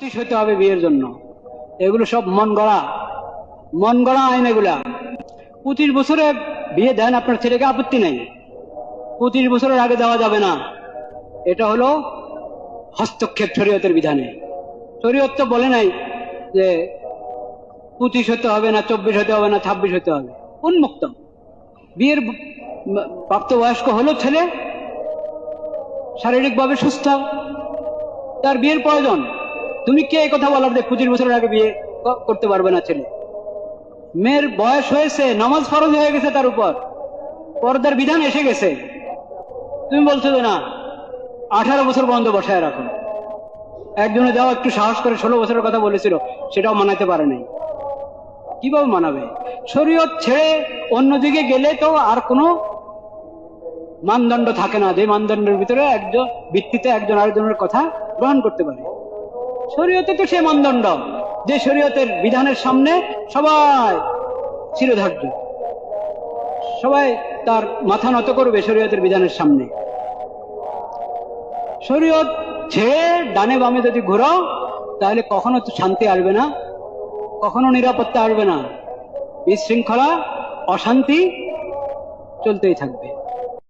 পঁচিশ হতে হবে বিয়ের জন্য। এগুলো সব মন গড়া। মন গড়া আইন এগুলা। পঁচিশ বছরে বিয়ে দেন আপনার ছেলেকে, আপত্তি নেই। পঁচিশ বছরের আগে দেওয়া যাবে না। এটা হলো হস্তক্ষেপ শরীয়তের বিধানে। শরীয়ত তো বলে নাই যে পঁচিশ হতে হবে না, চব্বিশ হতে হবে না, ছাব্বিশ হতে হবে। উন্মুক্ত। বিয়ের প্রাপ্তবয়স্ক হলো ছেলে, শারীরিকভাবে সুস্থ। তার বিয়ের প্রয়োজন। তুমি কে? এই কথা বলার যে পঁচিশ বছরের আগে বিয়ে করতে পারবে না ছেলে। মেয়ের বয়স হয়েছে, নামাজ ফরজ হয়ে গেছে তার উপর। পর্দার বিধান এসে গেছে। তুমি বলছো যে না, আঠারো বছর পর্যন্ত বসায় রাখো। একজনে যাও, একটু সাহস করে ষোলো বছরের কথা বলেছিল, সেটাও মানাতে পারে নাই। কীভাবে মানাবে? শরীয়ত ছেড়ে অন্যদিকে গেলে তো আর কোনো মানদণ্ড থাকে না। যে মানদণ্ডের ভিতরে একজন ভিত্তিতে একজন আরেকজনের কথা গ্রহণ করতে পারে। শরীয়তে তো সে মানদণ্ড। যে শরীয়তের বিধানের সামনে সবাই চিরধার্য। সবাই তার মাথা নত করবে শরীয়তের বিধানের সামনে। শরীয়ত ছেড়ে ডানে বামে যদি ঘোরো, তাহলে কখনো তো শান্তি আসবে না, কখনো নিরাপত্তা আসবে না। বিশৃঙ্খলা, অশান্তি চলতেই থাকবে।